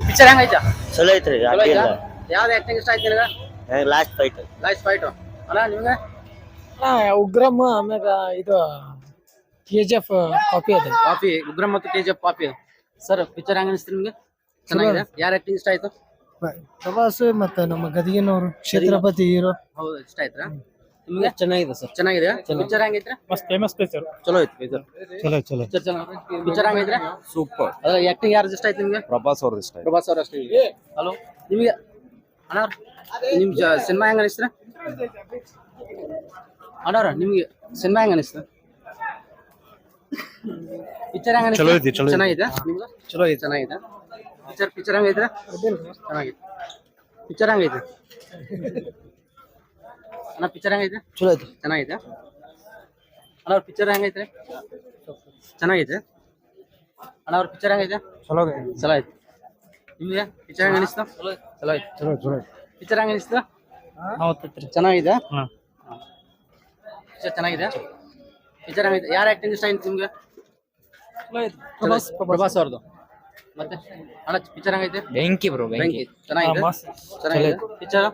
Picture आहे ಚಲೋ ಐತ್ರಿ ಐತಾ? ಯಾವ್ದು ಆಕ್ಟಿಂಗ್ ಇಷ್ಟ ಆಯ್ತು ನಿನಗ? ಲಾಸ್ಟ್ ಫೈಟ್ ಲಾಸ್ಟ್ ಫೈಟ್ ಅಣ್ಣ ನಿಮ್ಗೆ? ಉಗ್ರಮ್ ಆಮ್ಯಾಗ ಇದು ಕೆ ಜಿ ಎಫ್ ಕಾಪಿ ಅದ. ಕಾಫಿ ಉಗ್ರಂ ಮತ್ತು K G F copy sir picture ಹೆಂಗ ಅನಿಸ್ತು ನಿಮ್ಗೆ? ಚೆನ್ನಾಗಿದೆ? ಯಾರ ಆಕ್ಟಿಂಗ್ ಇಷ್ಟ ಆಯ್ತು? ಪ್ರವಾಸ ಮತ್ತೆ ನಮ್ಮ ಗದಗಿನವರು ಛತ್ರಪತಿ ಹೀರೋ. ಹೌದು ಇಷ್ಟ ಆಯ್ತಾ? ನಿಮ್ಗೆ? ಚೆನ್ನಾಗಿದೆ ಸರ್ ಚೆನ್ನಾಗಿದೆ. ಪಿಕ್ಚರ್ ಹೆಂಗೈತ್ರಿ ಮಸ್ತ್ ಫೇಮಸ್ ಚಲೋ ಐತಿ ಪಿಕ್ಚರ್ ಚಲೋ ಚಲೋ ಪಿಕ್ಚರ್ ಚೆನ್ನಾಗಿ ಪಿಕ್ಚರ್ ಹೆಂಗೈತ್ರಿ ಸೂಪರ್ ಅದ್ರ ಆಕ್ಟಿಂಗ್ ಯಾರು ಇಷ್ಟ ಆಯ್ತು ನಿಮ್ಗೆ? ಪ್ರಭಾಸ್ ಅವ್ರದ್ದು ಇಷ್ಟ ಪ್ರಭಾಸ್ ಅವ್ರ ಅಷ್ಟೇ. ಹಲೋ ನಿಮಗೆ ಅಣ್ಣ ನಿಮ್ ಸಿನಿಮಾ ಹೆಂಗ ಅಣ್ಣವ್ರ ನಿಮ್ಗೆ ಸಿನಿಮಾ ಹೆಂಗ ಅನಿಸ್ತ? ಪಿಕ್ಚರ್ ಹೆಂಗ ಚಲೋ ಐತಿ, ಚಲೋ ಚೆನ್ನಾಗಿದೆ ನಿಮ್ಗೆ ಚಲೋ ಐತಿ. ಚೆನ್ನಾಗಿದೆ ಪಿಕ್ಚರ್ ಪಿಕ್ಚರ್ ಹೆಂಗೈತ್ರಿ ಚೆನ್ನಾಗಿದೆ. ಪಿಕ್ಚರ್ ಹೆಂಗೈತೆ ಅಣ್ಣ ಪಿಕ್ಚರ್ ಹೆಂಗೈತೆ? ಚಲೋ ಐತಿ. ಚೆನ್ನಾಗಿದೆ ಅಣ್ಣ ಅವ್ರ ಪಿಕ್ಚರ್ ಹೆಂಗೈತೆ ಚೆನ್ನಾಗೈತೆ? ಅಣ್ಣ ಅವ್ರ ಪಿಕ್ಚರ್ ಹೆಂಗೈತೆ? ಚಲೋ ಚಲೋ ಐತೆ. ನಿಮ್ಗೆ? ಪಿಕ್ಚರ್ ಹೆಂಗ ಅನಿಸ್ತು? ಚಲೋ ಐತಿ. ಚಲೋ ಚಲೋ ಪಿಕ್ಚರ್ ಹೆಂಗ ಅನಿಸ್ತು? ಹೌದೈತ್ರಿ ಚೆನ್ನಾಗಿದೆ? ಹಾ. ಪಿಕ್ಚರ್ ಚೆನ್ನಾಗಿದೆ? ಪಿಕ್ಚರ್ ಹೆಂಗೈತೆ? ಯಾರ ಆಕ್ಟಿಂಗ್ ಇಷ್ಟ ಆಯ್ತು ನಿಮ್ಗೆ? ಪ್ರಭಾಸ್ ಪ್ರಭಾಸ್. ಅವ್ರದ್ದು ಮತ್ತೆ? ಅಣ್ಣ ಪಿಕ್ಚರ್ ಹೆಂಗೈತೆ? ಬೆಂಕಿ ಬ್ರೋ ಬೆಂಕಿ ಚೆನ್ನಾಗಿದೆ. ಚೆನ್ನಾಗಿದೆ? ಪಿಕ್ಚರ್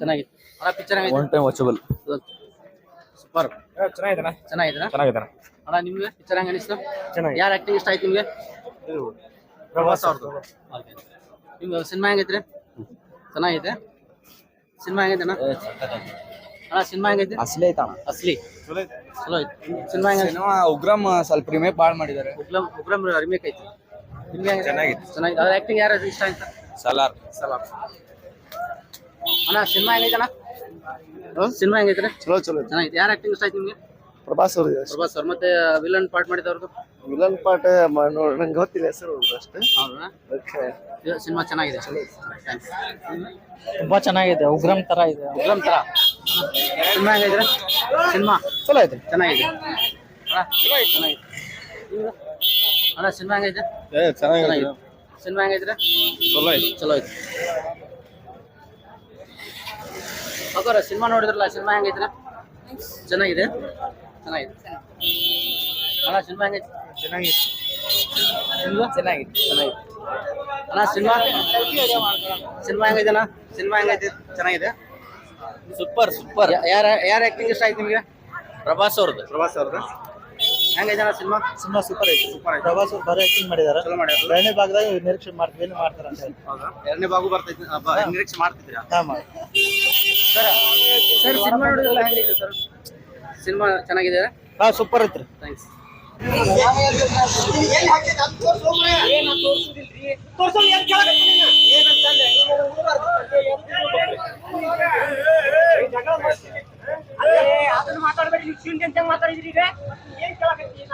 ಚೆನ್ನಾಗಿದೆ. ಅಣ್ಣ picture one time watchable super ಚೆನ್ನಾಗಿದೆ ಚೆನ್ನಾಗಿದೆ ಚೆನ್ನಾಗಿದೆ ಅಣ್ಣ ನಿಮ್ಗೆ ಪಿಕ್ಚರ್ ಹೆಂಗ ಅನಿಸ್ತು? ಚೆನ್ನಾಗಿದೆ. ಯಾರ ಆಕ್ಟಿಂಗ್ ಇಷ್ಟ ಆಯ್ತು ನಿಮಗೆ? ಪ್ರಭಾಸ್ ಅವ್ರದ್ದು. ನಿಮ್ಗೆ ಸಿನಿಮಾ ಹೆಂಗೈತ್ರಿ? ಚೆನ್ನಾಗೈತೆ ಸಿನಿಮಾ ಹೆಂಗೈತೆ ಅಣ್ಣ ಅಣ್ಣ ಸಿನಿಮಾ ಹೆಂಗೈತೆ? ಅಸಲಿ ಐತ ಅಸಲಿ. ಚಲೋ ಐತೆ. ಸಿನಿಮಾ ಹೆಂಗೈತೆ ಸಿನಿಮಾ ಉಗ್ರಮ್ ಸ್ವಲ್ಪ ರಿಮೇಕ್ ಬಾಳ್ ಮಾಡಿದ್ದಾರೆ ಉಗ್ರಮ್ ಉಗ್ರಂ ರಿಮೇಕ್ ಐತಿ. ನಿಮ್ಗೆ ಚೆನ್ನಾಗಿತ್ತು ಚೆನ್ನಾಗಿದೆ. ಚೆನ್ನಾಗಿದೆ. ಅದ್ರ ಆಕ್ಟಿಂಗ್ ಯಾರು ಇಷ್ಟ ಆಯ್ತಾ? ಸಲಾರ್. ಸಲಾಮ್ ಅಣ್ಣ ಸಿನಿಮಾ ಹೆಂಗೈತೆ ಅಣ್ಣ? ಸಿನಿಮಾ ಹೆಂಗೈತೆ ಚಲೋ ಚಲೋ ಚೆನ್ನಾಗಿದೆ ಯಾರು ಆಕ್ಟಿಂಗ್ ಇಷ್ಟ ಆಯ್ತು ನಿಮಗೆ? ಪ್ರಭಾಸ್ ಅವ್ರು ಪ್ರಭಾಸ್ ಅವ್ರು ಮತ್ತೆ ವಿಲನ್ ಪಾರ್ಟ್ ಮಾಡಿದವ್ರದ್ದು ವಿಲನ್ ಪಾರ್ಟ್ ನೋಡಿ ನಂಗೆ ಗೊತ್ತಿಲ್ಲ ಹೆಸರು ಅಷ್ಟೇ. ಹೌದಾ? ಸಿನಿಮಾ ಚೆನ್ನಾಗಿದೆ. ತುಂಬಾ ಚೆನ್ನಾಗಿದೆ ಉಗ್ರಂ ತರ ಇದೆ. ಉಗ್ರಂ ತರ. ಸಿನಿಮಾ ಹೆಂಗೈತೆ ಸಿನಿಮಾ? ಚಲೋ ಐತೆ. ಚೆನ್ನಾಗಿದೆ. ಅಣ್ಣ ಚೆನ್ನಾಗಿದೆ? ಅಣ್ಣ ಸಿನಿಮಾ ಹೆಂಗೈತೆ? ಚೆನ್ನಾಗಿದೆ. ಸಿನಿಮಾ ಹೆಂಗೈತ್ರಿ ಚಲೋ ಐತಿ. ಚಲೋ ಐತಿ. ಅಕ್ಕೋರ ಸಿನಿಮಾ ನೋಡಿದ್ರಲ್ಲ ಸಿನಿಮಾ ಹೆಂಗೈತ್ರಿ ಚೆನ್ನಾಗಿದೆ? ಚೆನ್ನಾಗಿದೆ. ಅಣ್ಣ ಸಿನಿಮಾ ಹೆಂಗೈತಿ? ಚೆನ್ನಾಗಿದೆ ನಿಮ್ದು? ಚೆನ್ನಾಗಿದೆ. ಚೆನ್ನಾಗಿದೆ ಅಣ್ಣ ಸಿನಿಮಾ? ಸಿನಿಮಾ ಹೆಂಗೈತೆ ಅಣ್ಣ? ಸಿನಿಮಾ ಹೆಂಗೈತೆ? ಚೆನ್ನಾಗಿದೆ? Super super. ಯಾರ ಯಾರ ಆಕ್ಟಿಂಗ್ ಇಷ್ಟ ಆಯ್ತು ನಿಮಗೆ? ಪ್ರಭಾಸ್ ಅವ್ರದ್ದು ಪ್ರಭಾಸ್ ಅವ್ರದ್ದು ಹೆಂಗೈತೆ ಅಣ್ಣ ಸಿನಿಮಾ? ಸಿನಿಮಾ ಸೂಪರ್ ಐತಿ. ಸೂಪರ್ ಐತಿ. ಪ್ರಭಾಸ್ ಅವ್ರು ಬರೋ ಆಕ್ಟಿಂಗ್ ಮಾಡಿದಾರೆ. ಚಲೋ ಮಾಡ್ಯಾರ. ಎರಡನೇ ಭಾಗದಾಗ ನಿರೀಕ್ಷೆ ಮಾಡ್ತೀವಿ. ಏನು ಮಾಡ್ತಾರೆ ಅಂತ ಹೇಳಿ. ಹೌದಾ? ಎರಡನೇ ಭಾಗು ಬರ್ತೈತಿ. ಅಬ್ಬ, ನಿರೀಕ್ಷೆ ಮಾಡ್ತಿದ್ದೀರಾ? ಹಾ ಮಾಡಿ. ಸರ್ ಸರ್ ಸಿನಿಮಾ ನೋಡಿದ್ರಲ್ಲ ಹೆಂಗೈತೆ ಸರ್? ಸಿನಿಮಾ ಚೆನ್ನಾಗಿದೆ ಹಾ ಸೂಪರ್ ಐತ್ರಿ. ಥ್ಯಾಂಕ್ಸ್ ಅದನ್ನ ಮಾತಾಡ್ಬೇಡಿ ನೀವು ಸೀನ್ ಅಂತ ಮಾತಾಡಿದ್ರಿ ಈಗ.